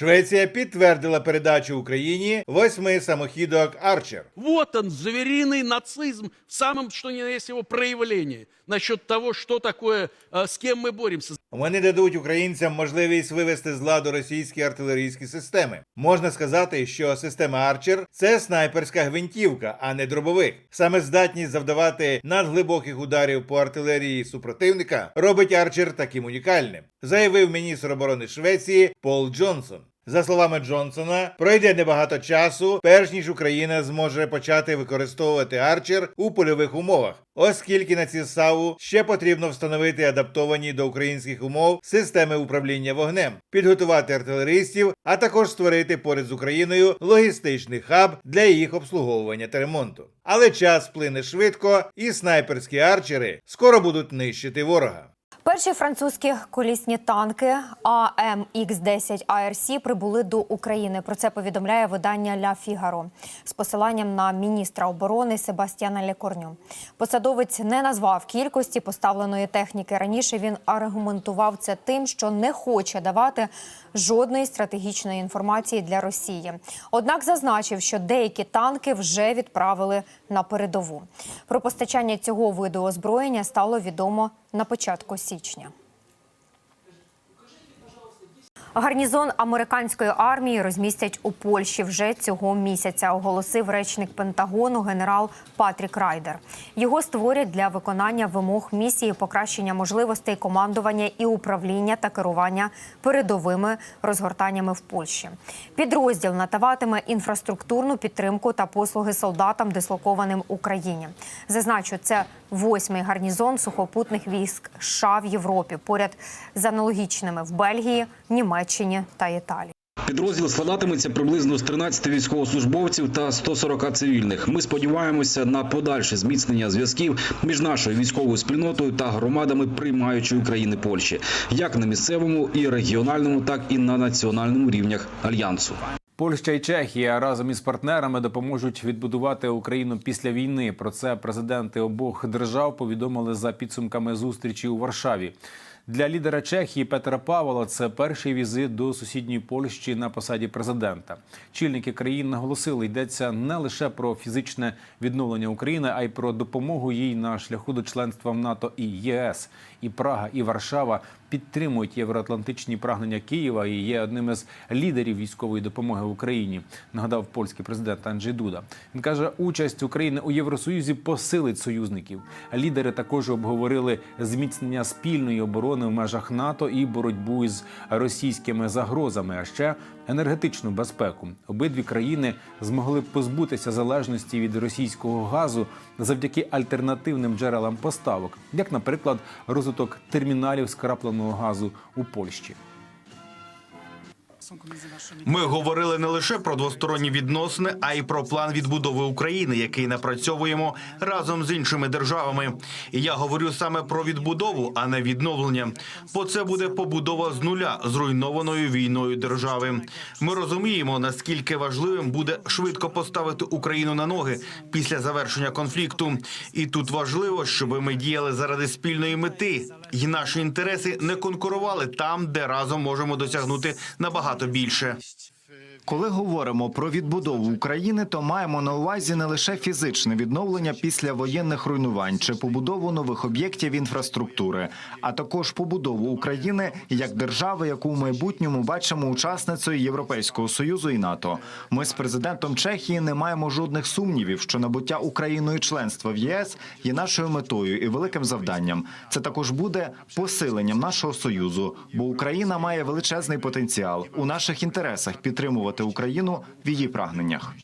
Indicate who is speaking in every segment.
Speaker 1: Швеція підтвердила передачу Україні восьми самохідок Арчер.
Speaker 2: Вот он, звериный нацизм в самом, что ни на есть его проявлении. Насчет того, что такое, э, с кем мы боремся.
Speaker 1: Вони дадуть українцям можливість вивести з ладу російські артилерійські системи. Можна сказати, що система Арчер це снайперська гвинтівка, а не дробовик. Саме здатність завдавати надглибоких ударів по артилерії супротивника робить Арчер таким унікальним, заявив міністр оборони Швеції Пол Джонсон. За словами Джонсона, пройде небагато часу, перш ніж Україна зможе почати використовувати Арчер у польових умовах, оскільки на ці САУ ще потрібно встановити адаптовані до українських умов системи управління вогнем, підготувати артилеристів, а також створити поряд з Україною логістичний хаб для їх обслуговування та ремонту. Але час плине швидко, і снайперські арчери скоро будуть нищити ворога.
Speaker 3: Перші французькі колісні танки АМХ-10 АРС прибули до України. Про це повідомляє видання Ля Фігаро з посиланням на міністра оборони Себастьяна Лекорню. Посадовець не назвав кількості поставленої техніки. Раніше він аргументував це тим, що не хоче давати жодної стратегічної інформації для Росії. Однак зазначив, що деякі танки вже відправили на передову. Про постачання цього виду озброєння стало відомо на початку січня. Гарнізон американської армії розмістять у Польщі вже цього місяця, оголосив речник Пентагону генерал Патрік Райдер. Його створять для виконання вимог місії покращення можливостей командування і управління та керування передовими розгортаннями в Польщі. Підрозділ надаватиме інфраструктурну підтримку та послуги солдатам, дислокованим Україні. Зазначу, це восьмий гарнізон сухопутних військ США в Європі, поряд з аналогічними в Бельгії, Німеччині та Італії.
Speaker 4: Підрозділ складатиметься приблизно з 13 військовослужбовців та 140 цивільних. Ми сподіваємося на подальше зміцнення зв'язків між нашою військовою спільнотою та громадами приймаючої країни Польщі, як на місцевому і регіональному, так і на національному рівнях альянсу.
Speaker 5: Польща і Чехія разом із партнерами допоможуть відбудувати Україну після війни. Про це президенти обох держав повідомили за підсумками зустрічі у Варшаві. Для лідера Чехії Петра Павла це перший візит до сусідньої Польщі на посаді президента. Чільники країн наголосили, йдеться не лише про фізичне відновлення України, а й про допомогу їй на шляху до членства в НАТО і ЄС. І Прага, і Варшава підтримують євроатлантичні прагнення Києва і є одним із лідерів військової допомоги Україні. Нагадав польський президент Анджей Дуда. Він каже, участь України у Євросоюзі посилить союзників. Лідери також обговорили зміцнення спільної оборони в межах НАТО і боротьбу із російськими загрозами, а ще енергетичну безпеку. Обидві країни змогли позбутися залежності від російського газу завдяки альтернативним джерелам поставок, як, наприклад, розвиток терміналів скрапленого газу у Польщі.
Speaker 6: Ми говорили не лише про двосторонні відносини, а й про план відбудови України, який напрацьовуємо разом з іншими державами. І я говорю саме про відбудову, а не відновлення. Бо це буде побудова з нуля зруйнованою війною держави. Ми розуміємо, наскільки важливим буде швидко поставити Україну на ноги після завершення конфлікту. І тут важливо, щоб ми діяли заради спільної мети, і наші інтереси не конкурували там, де разом можемо досягнути набагато більше.
Speaker 7: Коли говоримо про відбудову України, то маємо на увазі не лише фізичне відновлення після воєнних руйнувань чи побудову нових об'єктів інфраструктури, а також побудову України як держави, яку в майбутньому бачимо учасницею Європейського союзу і НАТО. Ми з президентом Чехії не маємо жодних сумнівів, що набуття Україною членства в ЄС є нашою метою і великим завданням. Це також буде посиленням нашого союзу, бо Україна має величезний потенціал у наших інтересах підтримувати Україну в її прагненнях.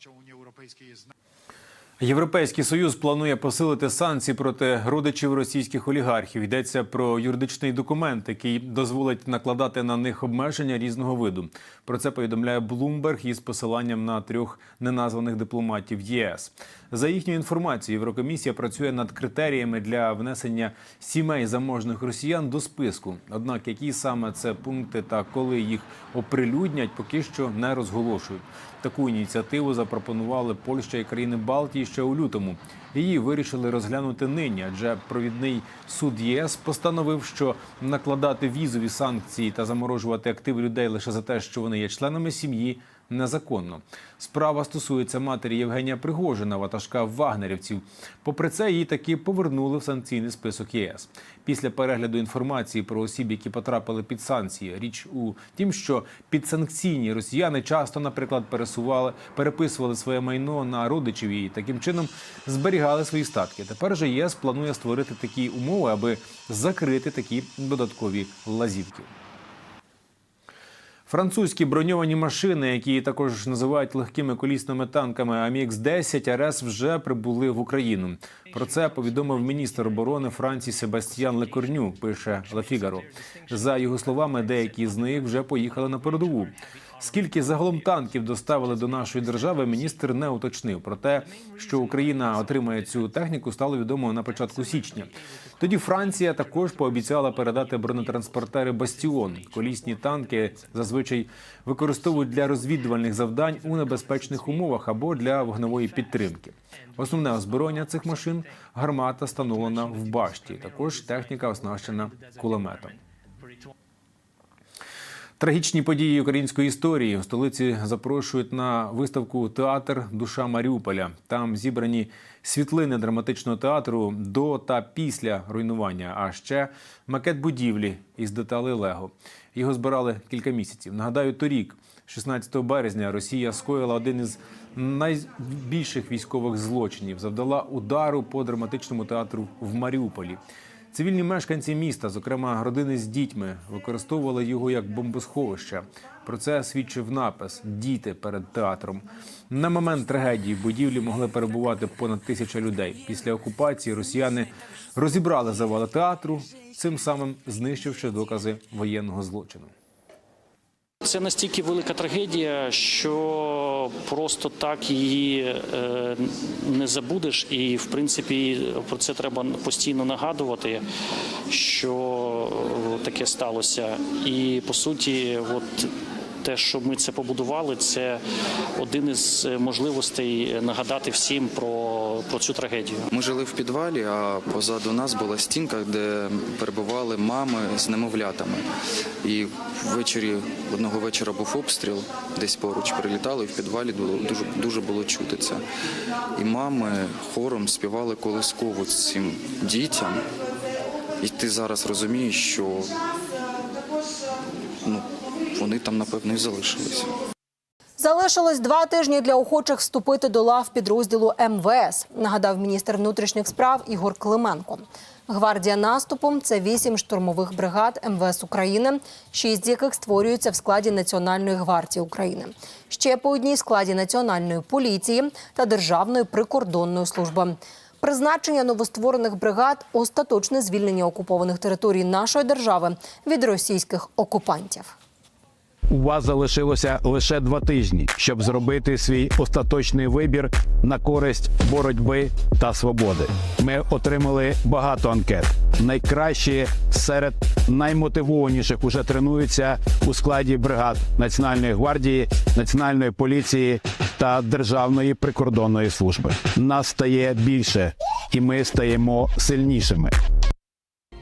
Speaker 5: Європейський союз планує посилити санкції проти родичів російських олігархів. Йдеться про юридичний документ, який дозволить накладати на них обмеження різного виду. Про це повідомляє Bloomberg із посиланням на трьох неназваних дипломатів ЄС. За їхньою інформацією, Єврокомісія працює над критеріями для внесення сімей заможних росіян до списку. Однак, які саме це пункти та коли їх оприлюднять, поки що не розголошують. Таку ініціативу запропонували Польща і країни Балтії ще у лютому. Її вирішили розглянути нині, адже провідний суд ЄС постановив, що накладати візові санкції та заморожувати активи людей лише за те, що вони є членами сім'ї, незаконно. Справа стосується матері Євгенія Пригожина, ватажка вагнерівців. Попри це, її таки повернули в санкційний список ЄС. Після перегляду інформації про осіб, які потрапили під санкції. Річ у тім, що підсанкційні росіяни часто, наприклад, пересували, переписували своє майно на родичів і таким чином зберігали свої статки. Тепер же ЄС планує створити такі умови, аби закрити такі додаткові лазівки. Французькі броньовані машини, які також називають легкими колісними танками АМІХ-10 РС, вже прибули в Україну. Про це повідомив міністр оборони Франції Себастьян Лекорню. Пише Лафігаро. За його словами, деякі з них вже поїхали на передову. Скільки загалом танків доставили до нашої держави, міністр не уточнив. Про те, що Україна отримає цю техніку, стало відомо на початку січня. Тоді Франція також пообіцяла передати бронетранспортери Бастіон. Колісні танки зазвичай використовують для розвідувальних завдань у небезпечних умовах або для вогневої підтримки. Основне озброєння цих машин гармата встановлена в башті. Також техніка оснащена кулеметом. Трагічні події української історії у столиці запрошують на виставку Театр Душа Маріуполя. Там зібрані світлини драматичного театру до та після руйнування, а ще макет будівлі із деталей Лего. Його збирали кілька місяців. Нагадаю, торік, 16 березня, Росія скоїла один із найбільших військових злочинів. Завдала удару по драматичному театру в Маріуполі. Цивільні мешканці міста, зокрема родини з дітьми, використовували його як бомбосховище. Про це свідчив напис Діти перед театром. На момент трагедії в будівлі могли перебувати понад тисяча людей. Після окупації росіяни розібрали завали театру, цим самим знищивши докази воєнного злочину.
Speaker 8: Це настільки велика трагедія, що просто так її е, не забудеш, і в принципі про це треба постійно нагадувати, що е, таке сталося. І по суті, от те, що ми це побудували, це один із можливостей нагадати всім про, про цю трагедію.
Speaker 9: Ми жили в підвалі, а позаду нас була стінка, де перебували мами з немовлятами. І ввечері одного вечора був обстріл, десь поруч прилітали, і в підвалі дуже дуже було чути це. І мами хором співали колискову цим дітям. І ти зараз розумієш, що ну, вони там напевно і залишилися.
Speaker 10: Залишилось два тижні для охочих вступити до лав підрозділу МВС, нагадав міністр внутрішніх справ Ігор Клименко. Гвардія наступом це вісім штурмових бригад МВС України, шість з яких створюються в складі Національної гвардії України. Ще по одній складі Національної поліції та Державної прикордонної служби. Призначення новостворених бригад остаточне звільнення окупованих територій нашої держави від російських окупантів.
Speaker 11: У вас залишилося лише два тижні, щоб зробити свій остаточний вибір на користь боротьби та свободи. Ми отримали багато анкет. Найкращі серед наймотивованіших уже тренуються у складі бригад Національної гвардії, національної поліції та Державної прикордонної служби. Нас стає більше, і ми стаємо сильнішими.